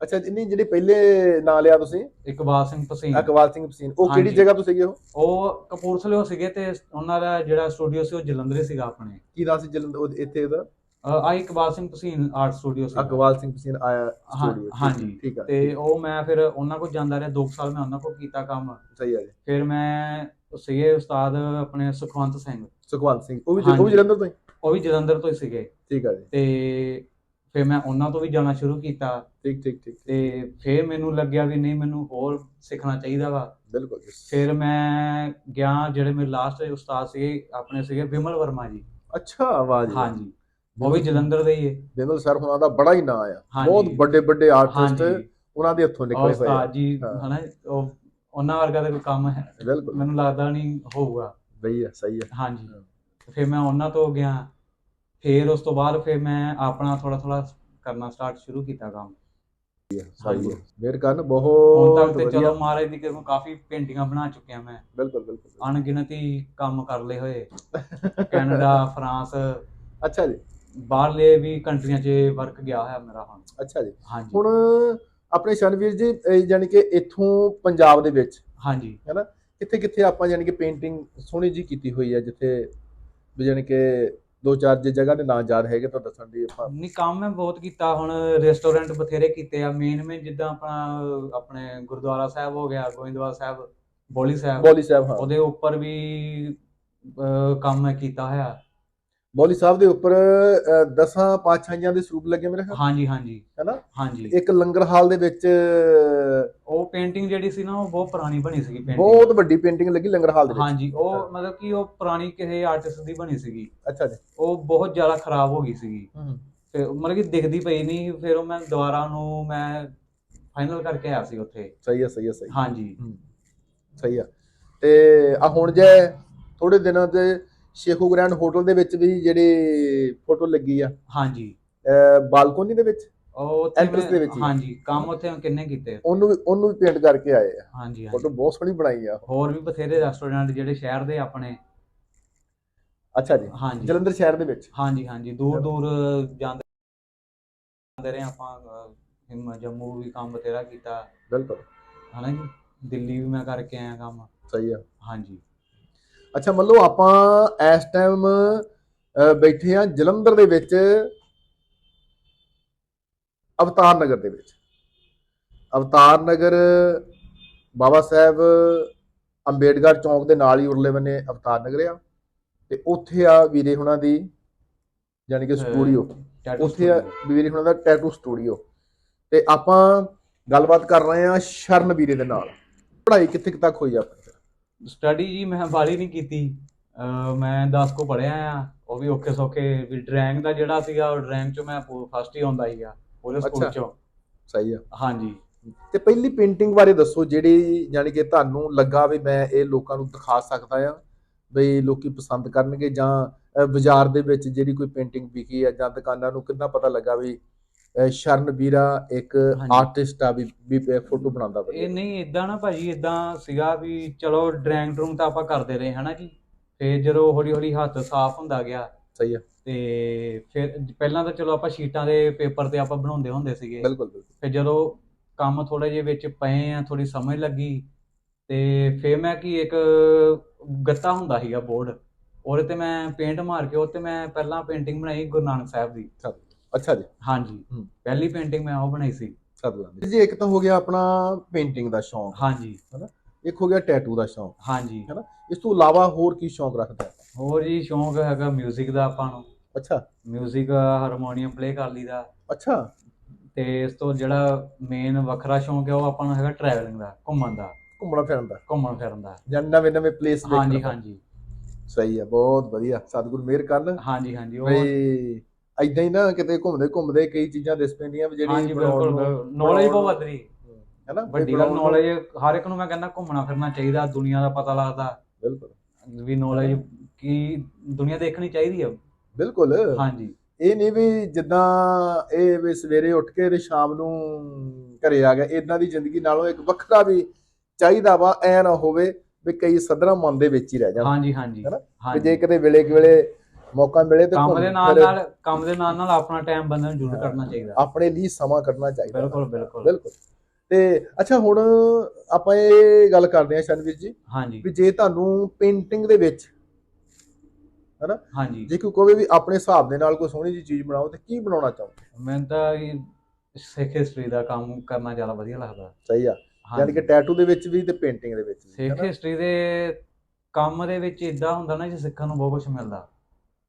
ਅੱਛਾ ਇੰਨੀ ਜਿਹੜੇ ਪਹਿਲੇ ਨਾਂ ਲਿਆ ਤੁਸੀਂ? ਇਕਬਾਲ ਸਿੰਘ ਪਸੀਨ। ਇਕਬਾਲ ਸਿੰਘ ਪਸੀਨ। ਉਹ ਕਿਹੜੀ। ਜਗ੍ਹਾ ਤੋਂ ਸੀਗੇ ਉਹ? ਉਹ ਕਪੂਰਥਲੇ ਸੀਗੇ ਤੇ ਉਹਨਾਂ ਦਾ ਜਿਹੜਾ ਸਟੂਡੀਓ ਸੀ ਉਹ ਜਲੰਧਰ ਸੀਗਾ ਆਪਣੇ। ਕੀ ਨਾਂ ਸੀ ਜਲੰਧਰ ਉਹ ਇੱਥੇ ਉਹਦਾ? ਆ ਇਕਬਾਲ ਸਿੰਘ ਪਸੀਨ ਆਰਟ ਸਟੂਡੀਓ ਸੀ ਇਕਬਾਲ ਸਿੰਘ ਪਸੀਨ ਆਇਆ ਹਾਂ- ਸਟੂਡੀਓ ਹਾਂਜੀ। ਠੀਕ ਆ ਤੇ ਉਹ ਮੈਂ ਫਿਰ ਉਹਨਾਂ ਕੋਲ ਜਾਂਦਾ ਰਿਹਾ 2 ਸਾਲ ਮੈਂ ਉਹਨਾਂ ਕੋਲ ਕੀਤਾ ਕੰਮ। ਸਹੀ ਆ ਜੀ। ਫਿਰ ਮੈਂ ਸੀਗੇ ਉਸਤਾਦ ਆਪਣੇ ਸੁਖਵੰਤ ਸਿੰਘ। ਸੁਖਵੰਤ ਸਿੰਘ ਉਹ ਵੀ ਉਹ ਵੀ। ਜਲੰਧਰ ਤੋਂ ਹੀ? ਉਹ ਵੀ ਜਲੰਧਰ ਤੋਂ ਹੀ ਸੀਗੇ। ਠੀਕ ਆ ਜੀ। ਤੇ ਫਿਰ ਮੈਂ ਉਹਨਾਂ ਤੋਂ ਵੀ ਜਾਣਾ ਸ਼ੁਰੂ ਕੀਤਾ। ਠੀਕ ਠੀਕ ਠੀਕ ਤੇ ਫਿਰ ਮੈਨੂੰ ਲੱਗਿਆ ਵੀ ਨਹੀਂ ਮੈਨੂੰ ਹੋਰ ਸਿੱਖਣਾ ਚਾਹੀਦਾ ਵਾ। ਬਿਲਕੁਲ ਜੀ। ਫਿਰ ਮੈਂ ਗਿਆ ਜਿਹੜੇ ਮੇਰੇ ਲਾਸਟ ਉਸਤਾਦ ਸੀਗੇ ਆਪਣੇ ਸੀਗੇ ਵਿਮਲ ਵਰਮਾ ਜੀ। ਅੱਛਾ ਵਾਹ ਜੀ ਹਾਂਜੀ। ਉਹ ਵੀ ਜਲੰਧਰ ਦੇ ਹੀ ਹੈ। ਬਿਮਲ ਸਰ ਹੁਣਾਂ ਦਾ ਬੜਾ ਹੀ ਨਾਂ ਆ। ਬਹੁਤ ਵੱਡੇ ਵੱਡੇ ਆਰਟਿਸਟ ਉਹਨਾਂ ਦੇ ਹੱਥੋਂ ਨਿਕਲੇ ਹੋਏ ਆ। ਜੀ ਹਾਂ। ਹਨਾ ਉਹ ਉਹਨਾਂ ਵਰਗਾ ਤਾਂ ਕੋਈ ਕੰਮ ਹੈ। ਬਿਲਕੁਲ। ਮੈਨੂੰ ਲੱਗਦਾ ਨਹੀਂ ਹੋਊਗਾ। ਬਈ ਆ ਸਹੀ ਆ ਹਾਂਜੀ। ਹਾਂ। ਫਿਰ ਮੈਂ ਉਹਨਾਂ ਤੋਂ ਗਿਆ। ਫਿਰ ਉਸ ਤੋਂ ਬਾਅਦ ਫਿਰ ਮੈਂ ਆਪਣਾ ਥੋੜਾ ਥੋੜਾ ਕਰਨਾ ਸਟਾਰਟ ਸ਼ੁਰੂ ਕੀਤਾ ਕੰਮ। ਸਹੀ ਆ ਮੇਰ ਕਰਨ ਹੁਣ ਬਹੁਤ ਤੱਕ ਤੇ ਚਲੋ ਮਹਾਰਾਜ ਦੀ ਕਿਰਪਾ ਕਾਫੀ ਪੇਂਟਿੰਗਾਂ ਬਣਾ ਚੁੱਕਿਆ ਮੈਂ। ਬਿਲਕੁਲ ਬਿਲਕੁਲ। ਅਣਗਿਣਤੀ ਕੰਮ ਕਰ ਲਏ ਹੋਏ। Canada France. ਅੱਛਾ ਜੀ। ਬਾਹਰਲੇ ਵੀ ਕੰਟਰੀਆਂ 'ਚ ਵਰਕ ਗਿਆ ਹੋਇਆ ਮੇਰਾ ਹੁਣ। ਅੱਛਾ ਜੀ। ਹਾਂਜੀ। ਹੁਣ ਆਪਣੇ ਸ਼ਨਵੀਰ ਜੀ ਇਹ ਯਾਨੀ ਕਿ ਇੱਥੋਂ ਪੰਜਾਬ ਦੇ ਵਿੱਚ ਹਾਂਜੀ। ਕਿੱਥੇ ਕਿੱਥੇ ਆਪਾਂ ਯਾਨੀ ਕਿ ਪੇਂਟਿੰਗ ਸੋਹਣੀ ਜੀ ਕੀਤੀ ਹੋਈ ਹੈ ਜਿੱਥੇ ਵੀ ਯਾਨੀ ਕਿ ਦੋ ਚਾਰ ਜੇ ਜਗ੍ਹਾ ਦੇ ਨਾਂ ਯਾਦ ਹੈਗੇ ਤਾਂ ਦੱਸਣ ਦੀ ਆਪਾਂ ਨਹੀਂ ਕੰਮ ਮੈਂ ਬਹੁਤ ਕੀਤਾ ਹੁਣ ਰੈਸਟੋਰੈਂਟ ਬਥੇਰੇ ਕੀਤੇ ਆ। ਮੇਨ ਮੇਨ ਜਿੱਦਾਂ ਆਪਣਾ ਆਪਣੇ ਗੁਰਦੁਆਰਾ ਸਾਹਿਬ ਹੋ ਗਿਆ ਗੋਇੰਦਵਾਲ ਸਾਹਿਬ ਬੋਲੀ ਸਾਹਿਬ ਬੌਲੀ ਸਾਹਿਬ ਹਾਂ। ਉਹਦੇ ਉੱਪਰ ਵੀ ਕੰਮ ਮੈਂ ਕੀਤਾ ਹੋਇਆ। ਬੌਲੀ ਸਾਹਿਬ ਦੇ ਉੱਪਰ ਅ, ਦਸਾਂ ਪਾਤਸ਼ਾਹੀਆਂ ਦੇ ਸਰੂਪ ਲੱਗੇ ਮੇਰੇ ਖਿਆਲ। ਹਾਂਜੀ ਹਾਂਜੀ। ਹੈਨਾ? ਹਾਂਜੀ। ਇੱਕ ਲੰਗਰ ਹਾਲ ਦੇ ਵਿੱਚ ਉਹ ਪੇਂਟਿੰਗ ਜਿਹੜੀ ਸੀ ਨਾ ਉਹ ਬਹੁਤ ਪੁਰਾਣੀ ਬਣੀ ਸੀਗੀ ਪੇਂਟਿੰਗ ਬਹੁਤ ਵੱਡੀ ਪੇਂਟਿੰਗ ਲੱਗੀ ਲੰਗਰ ਹਾਲ ਦੇ ਵਿੱਚ। ਹਾਂਜੀ। ਉਹ ਮਤਲਬ ਕਿ ਉਹ ਪੁਰਾਣੀ ਕਿਸੇ ਆਰਟਿਸਟ ਦੀ ਬਣੀ ਸੀਗੀ। ਅੱਛਾ ਜੀ। ਉਹ ਬਹੁਤ ਜ਼ਿਆਦਾ ਖਰਾਬ ਹੋ ਗਈ ਸੀਗੀ। ਹੂੰ ਫਿਰ ਮਤਲਬ ਕਿ ਦਿਖਦੀ ਪਈ ਨਹੀਂ ਫਿਰ ਉਹ ਮੈਂ ਦੁਬਾਰਾ ਨੂੰ ਮੈਂ ਫਾਈਨਲ ਕਰਕੇ ਆਇਆ ਸੀ ਉੱਥੇ। ਸਹੀ ਹੈ ਸਹੀ ਹੈ ਸਹੀ ਹਾਂਜੀ। ਹੂੰ। ਸਹੀ ਆ। ਤੇ ਆ ਹੁਣ ਜੇ ਥੋੜੇ ਦਿਨਾਂ ਤੇ ਸ਼ੇਖੂ ਗ੍ਰੈਂਡ ਹੋਟਲ ਦੇ ਵਿੱਚ ਵੀ ਜਿਹੜੀ ਫੋਟੋ ਲੱਗੀ ਆ। ਹਾਂਜੀ। ਬਾਲਕੋਨੀ ਦੇ ਵਿੱਚ? ਉਹ ਉੱਥੇ ਦੇ ਵਿੱਚ ਹੀ। ਹਾਂਜੀ ਕੰਮ ਉੱਥੇ ਕਿੰਨੇ ਕੀਤੇ ਉਹਨੂੰ ਵੀ ਉਹਨੂੰ ਵੀ ਪੇਂਟ ਕਰਕੇ ਆਏ ਆ। ਹਾਂਜੀ ਹਾਂਜੀ। ਫੋਟੋ ਬਹੁਤ ਸੋਹਣੀ ਬਣਾਈ ਆ ਹੋਰ ਵੀ ਬਥੇਰੇ ਰੈਸਟੋਰੈਂਟ ਜਿਹੜੇ ਸ਼ਹਿਰ ਦੇ ਆਪਣੇ। ਅੱਛਾ ਜੀ। ਹਾਂਜੀ। ਜਲੰਧਰ ਸ਼ਹਿਰ ਦੇ ਵਿੱਚ? ਹਾਂਜੀ ਹਾਂਜੀ। ਦੂਰ ਦੂਰ ਜਾਂਦੇ ਜਾਂਦੇ ਰਹੇ ਆਪਾਂ ਅਹ, ਹਿਮ- ਜੰਮੂ ਵੀ ਕੰਮ ਬਥੇਰਾ ਕੀਤਾ। ਬਿਲਕੁਲ। ਹਨਾ ਜੀ? ਦਿੱਲੀ ਵੀ ਮੈਂ ਕਰਕੇ ਆਇਆ ਕੰਮ। ਸਹੀ ਆ। ਹਾਂਜੀ। ਅੱਛਾ ਮੰਨ ਲਓ ਆਪਾਂ ਇਸ ਟਾਈਮ ਬੈਠੇ ਆ ਜਲੰਧਰ ਦੇ ਵਿੱਚ ਅਵਤਾਰ ਨਗਰ ਦੇ ਵਿੱਚ। ਅਵਤਾਰ ਨਗਰ ਬਾਬਾ ਸਾਹਿਬ ਅੰਬੇਡਕਰ ਚੌਂਕ ਦੇ ਨਾਲ ਹੀ ਉਰਲੇ ਬੰਨੇ ਅਵਤਾਰ ਨਗਰ ਆ। ਤੇ ਉੱਥੇ ਆ ਵੀਰੇ ਹੁਣਾਂ ਦੀ ਯਾਨੀ ਕਿ ਸਟੂਡੀਓ ਉੱਥੇ ਆ। ਵੀਰੇ ਹੁਣਾਂ ਦਾ ਟੈਟੂ ਸਟੂਡੀਓ ਤੇ ਆਪਾਂ ਗੱਲਬਾਤ ਕਰ ਰਹੇ ਆ ਸ਼ਰਨ ਵੀਰੇ ਦੇ ਨਾਲ। ਪੜ੍ਹਾਈ ਕਿੱਥੇ ਤੱਕ ਹੋਈ ਆ? ਸਟੱਡੀ ਜੀ ਮੈਂ ਬਾਲੀ ਨਹੀਂ ਕੀਤੀ। ਮੈਂ 10 ਕੋ ਪੜਿਆ ਆ ਉਹ ਵੀ ਔਖੇ ਸੌਖੇ ਵੀ ਡਰਾਇੰਗ ਦਾ ਜਿਹੜਾ ਸੀਗਾ ਉਹ ਡਰਾਇੰਗ ਚ ਮੈਂ ਫਸਟ ਹੀ ਆਉਂਦਾ ਸੀਗਾ ਪੂਰੇ ਸਕੂਲ। ਚੋਂ। ਸਹੀ ਆ। ਹਾਂਜੀ। ਤੇ ਪਹਿਲੀ ਪੇਂਟਿੰਗ ਬਾਰੇ ਦੱਸੋ ਜਿਹੜੀ ਯਾਨੀ ਕਿ ਤੁਹਾਨੂੰ ਲੱਗਾ ਵੀ ਮੈਂ ਇਹ ਲੋਕਾਂ ਨੂੰ ਦਿਖਾ ਸਕਦਾ ਆ ਬਈ ਲੋਕੀ ਪਸੰਦ ਕਰਨਗੇ ਜਾਂ ਬਾਜ਼ਾਰ ਦੇ ਵਿੱਚ ਜਿਹੜੀ ਕੋਈ ਪੇਂਟਿੰਗ ਵਿਕੀ ਆ ਜਾਂ ਦੁਕਾਨਾਂ ਨੂੰ ਕਿੰਨਾ ਪਤਾ ਲੱਗਾ ਵੀ ਸ਼ਰਨ ਵੀਰਾ ਇੱਕ। ਆਰਟਿਸਟ ਆ ਵੀ ਵੀ ਫੋਟੋ ਬਣਾਉਂਦਾ ਇਹ ਨਹੀਂ ਇਦਾਂ ਨਾ ਭਾਜੀ ਇਦਾਂ ਸੀਗਾ ਵੀ ਚਲੋ ਡਰਾਇੰਗ ਡਰੂਮ ਤਾਂ ਆਪਾਂ ਕਰਦੇ ਰਹੇ ਹਨਾ ਜੀ? ਫਿਰ ਜਦੋਂ ਹੌਲੀ ਹੌਲੀ ਹੱਥ ਸਾਫ਼ ਹੁੰਦਾ ਗਿਆ ਸਹੀ ਆ। ਤੇ ਫਿਰ ਪਹਿਲਾਂ ਤਾਂ ਚਲੋ ਆਪਾਂ ਸ਼ੀਟਾਂ ਦੇ ਪੇਪਰ ਤੇ ਆਪਾਂ ਬਣਾਉਂਦੇ ਹੁੰਦੇ ਸੀਗੇ। ਬਿਲਕੁਲ ਬਿਲਕੁਲ। ਫਿਰ ਜਦੋਂ ਕੰਮ ਥੋੜੇ ਜਿਹੇ ਵਿੱਚ ਪਏ ਆ ਥੋੜੀ ਸਮਝ ਲੱਗੀ ਤੇ ਫਿਰ ਮੈਂ ਕੀ ਇੱਕ ਗੱਤਾ ਹੁੰਦਾ ਸੀਗਾ ਬੋਰਡ ਉਹਦੇ ਤੇ ਮੈਂ ਪੇਂਟ ਮਾਰ ਕੇ ਉਹ ਤੇ ਮੈਂ ਪਹਿਲਾਂ ਪੇਂਟਿੰਗ ਬਣਾਈ ਗੁਰੂ ਨਾਨਕ ਸਾਹਿਬ ਦੀ। ਅੱਛਾ ਜੀ ਹਾਂਜੀ ਹੂੰ। ਪਹਿਲੀ ਪੇਂਟਿੰਗ ਮੈਂ ਉਹ ਬਣਾਈ ਸੀ ਸਤਿ ਜੀ ਇੱਕ ਤਾਂ ਹੋ ਗਿਆ ਆਪਣਾ ਪੇਂਟਿੰਗ ਦਾ ਸ਼ੌਂਕ ਹਾਂਜੀ ਇੱਕ ਹੋ ਗਿਆ ਟੈਟੂ ਦਾ ਸ਼ੌਂਕ ਹਾਂਜੀ ਇਸ ਤੋਂ ਇਲਾਵਾ ਹੋਰ ਕੀ ਸ਼ੌਂਕ ਰੱਖਦਾ ਹੈ ਹੋਰ ਜੀ ਸ਼ੌਂਕ ਹੈਗਾ 뮤직 ਦਾ ਆਪਾਂ ਨੂੰ ਅੱਛਾ 뮤직 ਹਾਰਮੋਨੀਅਮ ਪਲੇ ਕਰ ਲਈਦਾ ਅੱਛਾ ਤੇ ਇਸ ਤੋਂ ਜਿਹੜਾ ਮੇਨ ਵੱਖਰਾ ਸ਼ੌਂਕ ਹੈ ਉਹ ਆਪਾਂ ਨੂੰ ਹੈਗਾ ਟਰੈਵਲਿੰਗ ਦਾ ਘੁੰਮਣ ਦਾ ਘੁੰਮਣਾ ਫਿਰਨ ਦਾ ਘੁੰਮਣ ਫਿਰਨ ਦਾ ਜਾਂ ਨਵੇਂ ਨਵੇਂ ਪਲੇਸ ਹਾਂਜੀ ਹਾਂਜੀ ਸਹੀ ਆ ਬਹੁਤ ਵਧੀਆ ਸਤਿਗੁਰ ਮਿਹਰ ਕਰਨ ਹਾਂਜੀ ਹਾਂਜੀ ਉਹ ਬਈ ਐਦਾਂ ਹੀ ਨਾ ਕਿਤੇ ਘੁੰਮਦੇ ਘੁੰਮਦੇ ਕਈ ਚੀਜ਼ਾਂ ਦਿਸ ਪੈਂਦੀਆਂ ਵੀ ਹਾਂਜੀ ਜਿਹੜੀ ਬਿਲਕੁਲ ਨੌਲੇਜ ਬਹੁਤ ਵੱਧ ਰਹੀ। ਹੈਨਾ ਵੱਡੀ ਗੱਲ ਨੌਲੇਜ ਹਰ ਇੱਕ ਨੂੰ ਮੈਂ ਕਹਿੰਦਾ ਘੁੰਮਣਾ ਫਿਰਨਾ ਚਾਹੀਦਾ ਦੁਨੀਆ ਦਾ ਪਤਾ ਲੱਗਦਾ। ਬਿਲਕੁਲ। ਵੀ ਨੌਲੇਜ ਕੀ ਦੁਨੀਆ ਦੇਖਣੀ ਚਾਹੀਦੀ ਹੈ ਬਿਲਕੁਲ। ਹਾਂਜੀ। ਇਹ ਨਹੀਂ ਵੀ ਜਿੱਦਾਂ ਇਹ ਵੀ ਸਵੇਰੇ ਉੱਠ ਕੇ ਤੇ ਸ਼ਾਮ ਨੂੰ ਘਰੇ ਆ ਗਿਆ ਇਦਾਂ ਦੀ ਜ਼ਿੰਦਗੀ ਨਾਲੋਂ ਇੱਕ ਵੱਖਰਾ ਵੀ ਚਾਹੀਦਾ ਵਾ ਐ ਨਾ ਹੋਵੇ ਵੀ ਕਈ ਸਦਰਾਂ ਮਨ ਦੇ ਵਿੱਚ ਹੀ ਰਹਿ ਜਾਣ। ਹਾਂਜੀ ਹਾਂਜੀ। ਹੈਨਾ? ਹਾਂਜੀ ਜੇ ਕਿਤੇ ਵੇਲੇ ਵੇਲੇ ਮੌਕਾ ਮਿਲੇ ਤੇ ਕੰਮ ਦੇ ਨਾਲ ਨਾਲ ਕੰਮ ਦੇ ਨਾਲ ਨਾਲ ਆਪਣਾ ਟਾਈਮ ਬੰਦੇ ਨੂੰ ਜ਼ਰੂਰ ਕੱਢਣਾ ਚਾਹੀਦਾ। ਆਪਣੇ ਲਈ ਸਮਾਂ ਕੱਢਣਾ ਚਾਹੀਦਾ। ਬਿਲਕੁਲ ਬਿਲਕੁਲ। ਬਿਲਕੁਲ। ਤੇ ਅੱਛਾ ਹੁਣ ਆਪਾਂ ਇਹ ਗੱਲ ਕਰਦੇ ਹਾਂ ਸ਼ਨਵੀਰ ਜੀ ਹਾਂਜੀ। ਵੀ ਜੇ ਤੁਹਾਨੂੰ ਪੇਂਟਿੰਗ ਦੇ ਵਿੱਚ ਹਾਂਜੀ। ਜੇ ਕੋਈ ਕਹੇ ਵੀ ਆਪਣੇ ਹਿਸਾਬ ਦੇ ਨਾਲ ਕੋਈ ਸੋਹਣੀ ਜੀ ਚੀਜ਼ ਬਣਾਓ ਤੇ ਕੀ ਬਣਾਉਣਾ ਚਾਹੋਗੇ? ਮੈਨੂੰ ਤਾਂ ਇਹ ਸਿੱਖ ਹਿਸਟਰੀ ਦਾ ਕੰਮ ਕਰਨਾ ਜ਼ਿਆਦਾ ਵਧੀਆ ਲੱਗਦਾ। ਸਹੀ ਆ। ਯਾਨੀ ਕਿ ਟੈਟੂ ਦੇ ਵਿੱਚ ਵੀ ਤੇ ਪੇਂਟਿੰਗ ਦੇ ਵਿੱਚ ਵੀ ਸਿੱਖ ਹਨਾ? ਹਿਸਟਰੀ ਦੇ ਕੰਮ ਦੇ ਵਿੱਚ ਇਦਾਂ ਹੁੰਦਾ ਨਾ ਜੀ ਸਿੱਖਣ ਨੂੰ ਬਹੁਤ ਕੁਝ ਮਿਲਦਾ।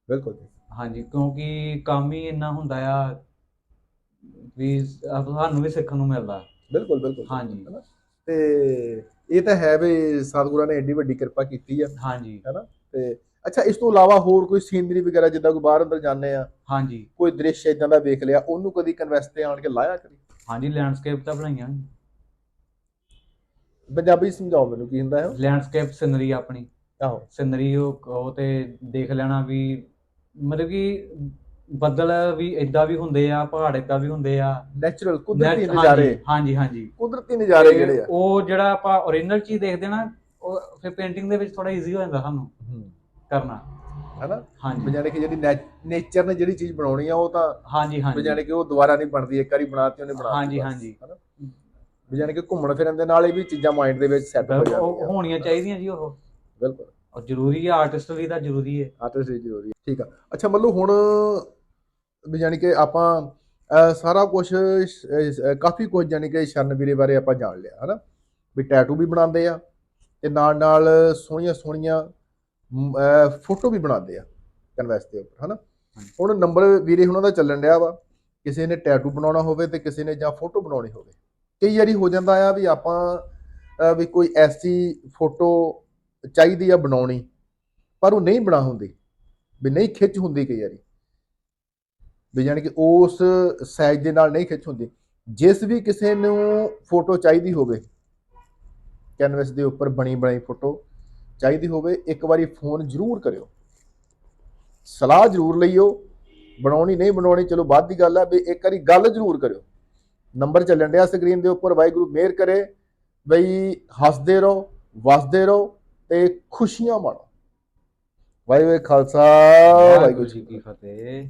ਬਿਲਕੁਲ ਜੀ। ਹਾਂਜੀ ਕਿਉਂਕਿ ਕੰਮ ਹੀ ਇੰਨਾ ਹੁੰਦਾ ਆ ਵੀ ਸਾਨੂੰ ਵੀ ਸਿੱਖਣ ਨੂੰ ਮਿਲਦਾ। ਬਿਲਕੁਲ ਬਿਲਕੁਲ। ਹਾਂਜੀ। ਹਨਾ? ਤੇ ਇਹ ਤਾਂ ਹੈ ਵੀ ਸਤਿਗੁਰਾਂ ਨੇ ਏਡੀ ਵੱਡੀ ਕਿਰਪਾ ਕੀਤੀ ਆ। ਹਾਂਜੀ। ਤੇ ਅੱਛਾ ਇਸ ਤੋਂ ਇਲਾਵਾ ਹੋਰ ਕੋਈ ਸੀਨਰੀ ਵਗੈਰਾ ਜਿੱਦਾਂ ਕੋਈ ਬਾਹਰ ਅੰਦਰ ਜਾਂਦੇ ਆ? ਹਾਂਜੀ। ਕੋਈ ਦ੍ਰਿਸ਼ ਇਦਾਂ ਦਾ ਵੇਖ ਲਿਆ ਉਹਨੂੰ ਕਦੀ ਕਨਵੈਸ ਤੇ ਆਣ ਕੇ ਲਾਇਆ ਕਰੀ ਹਾਂਜੀ ਲੈਂਡਸਕੇਪ ਤਾਂ ਬਣਾਈਆਂ ਪੰਜਾਬੀ 'ਚ ਸਮਝਾਓ ਮੈਨੂੰ ਕੀ ਹੁੰਦਾ ਹੈ ਉਹ? ਲੈਂਡਸਕੇਪ ਸਿਨਰੀ ਆਪਣੀ। ਆਹੋ। ਸਿਨਰੀ ਉਹ ਉਹ ਤੇ ਦੇਖ ਲੈਣਾ ਵੀ ਮਤਲਬ ਕਿ ਬੱਦਲ ਵੀ ਇਦਾਂ ਵੀ ਹੁੰਦੇ ਆ ਪਹਾੜ ਇਦਾਂ ਵੀ ਹੁੰਦੇ ਆ। ਨੈਚੁਰਲ ਕੁਦਰਤੀ ਨਜ਼ਾਰੇ। ਹਾਂਜੀ ਹਾਂਜੀ। ਕੁਦਰਤੀ ਨਜ਼ਾਰੇ ਤੇ ਜਿਹੜੇ ਆ। ਉਹ ਜਿਹੜਾ ਆਪਾਂ ਓਰੀਜਨਲ ਚੀਜ਼ ਦੇਖਦੇ ਨਾ ਉਹ ਫਿਰ ਪੇਂਟਿੰਗ ਦੇ ਵਿੱਚ ਥੋੜਾ ਈਜ਼ੀ ਹੋ ਜਾਂਦਾ ਸਾਨੂੰ ਕਰਨਾ। ਹਨਾ? ਹਾਂਜੀ। ਜਾਣੀ ਕਿ ਜਿਹੜੀ ਨੇਚਰ ਨੇ ਜਿਹੜੀ ਚੀਜ਼ ਬਣਾਉਣੀ ਆ ਉਹ ਤਾਂ ਹਾਂਜੀ ਹਾਂਜੀ। ਜਾਣੀ ਕਿ ਉਹ ਦੁਬਾਰਾ ਨਹੀਂ ਬਣਦੀ ਇੱਕ ਵਾਰੀ ਬਣਾਤੀ ਉਹਨੇ ਬਣਾ ਹਾਂਜੀ ਹਾਂਜੀ। ਵੀ ਜਾਣੀ ਕਿ ਘੁੰਮਣ ਫਿਰਨ ਦੇ ਨਾਲ ਇਹ ਵੀ ਚੀਜ਼ਾਂ ਮਾਈਂਡ ਦੇ ਵਿੱਚ ਸੈੱਟ ਹੋ ਬਿਲਕੁਲ ਉਹ ਜਾਂਦੀਆਂ। ਹੋਣੀਆਂ ਚਾਹੀਦੀਆਂ ਜੀ ਉਹ। ਬਿਲਕੁਲ। ਉਹ ਜ਼ਰੂਰੀ ਹੈ ਆਰਟਿਸਟ ਲਈ ਤਾਂ ਜ਼ਰੂਰੀ ਹੈ ਆਰਟਿਸਟ ਦੀ ਜ਼ਰੂਰੀ ਹੈ ਠੀਕ ਆ। ਅੱਛਾ ਮੱਲੂ ਹੁਣ ਵੀ ਜਾਣੀ ਕਿ ਆਪਾਂ ਅਹ, ਸਾਰਾ ਕੁਝ ਕਾਫੀ ਕੁਝ ਜਾਣੀ ਕਿ ਸ਼ਰਨ ਵੀਰੇ ਬਾਰੇ ਆਪਾਂ ਜਾਣ ਲਿਆ ਹਨਾ? ਵੀ ਟੈਟੂ ਵੀ ਬਣਾਉਂਦੇ ਆ ਤੇ ਨਾਲ ਨਾਲ ਸੋਹਣੀਆਂ ਸੋਹਣੀਆਂ ਫੋਟੋ ਵੀ ਬਣਾਉਂਦੇ ਆ ਕਨਵੈਸ ਦੇ ਉੱਪਰ ਹਨਾ? ਹਾਂਜੀ। ਹੁਣ ਨੰਬਰ ਵੀਰੇ ਹੁਣਾਂ ਦਾ ਚੱਲਣ ਡਿਆ ਵਾ ਕਿਸੇ ਨੇ ਟੈਟੂ ਬਣਾਉਣਾ ਹੋਵੇ ਤੇ ਕਿਸੇ ਨੇ ਜਾਂ ਫੋਟੋ ਬਣਾਉਣੀ ਹੋਵੇ। ਕਈ ਵਾਰੀ ਹੋ ਜਾਂਦਾ ਆ ਵੀ ਆਪਾਂ ਅਹ, ਵੀ ਕੋਈ ਐਸੀ ਫੋਟੋ ਚਾਹੀਦੀ ਆ ਬਣਾਉਣੀ, ਪਰ ਉਹ ਨਹੀਂ ਬਣਾ ਹੁੰਦੀ, ਵੀ ਨਹੀਂ ਖਿੱਚ ਹੁੰਦੀ ਕਈ ਵਾਰੀ। ਵੀ ਜਾਣੀ ਕਿ ਉਸ ਸਾਈਜ਼ ਦੇ ਨਾਲ ਨਹੀਂ ਖਿੱਚ ਹੁੰਦੀ। ਜਿਸ ਵੀ ਕਿਸੇ ਨੂੰ ਫੋਟੋ ਚਾਹੀਦੀ ਹੋਵੇ, ਕੈਨਵਸ ਦੇ ਉੱਪਰ ਬਣੀ ਬਣਾਈ ਫੋਟੋ ਚਾਹੀਦੀ ਹੋਵੇ, ਇੱਕ ਵਾਰੀ ਫੋਨ ਜ਼ਰੂਰ ਕਰਿਓ। ਸਲਾਹ ਜ਼ਰੂਰ ਲਈਓ, ਬਣਾਉਣੀ ਨਹੀਂ ਬਣਾਉਣੀ, ਚਲੋ ਬਾਅਦ ਦੀ ਗੱਲ ਆ, ਵੀ ਇੱਕ ਵਾਰੀ ਗੱਲ ਜ਼ਰੂਰ ਕਰਿਓ। ਨੰਬਰ ਚੱਲਣ ਡਿਆ ਸਕਰੀਨ ਦੇ ਉੱਪਰ, ਵਾਹਿਗੁਰੂ ਮਿਹਰ ਕਰੇ, ਬਈ ਹੱਸਦੇ ਰਹੋ, ਵਸਦੇ ਰਹੋ ਤੇ ਖੁਸ਼ੀਆਂ ਮਾਣੋ। ਵਾਹਿਗੁਰੂ ਖਾਲਸਾ ਵਾਹਿਗੁਰੂ ਜੀ ਕੀ ਫਤਿਹ।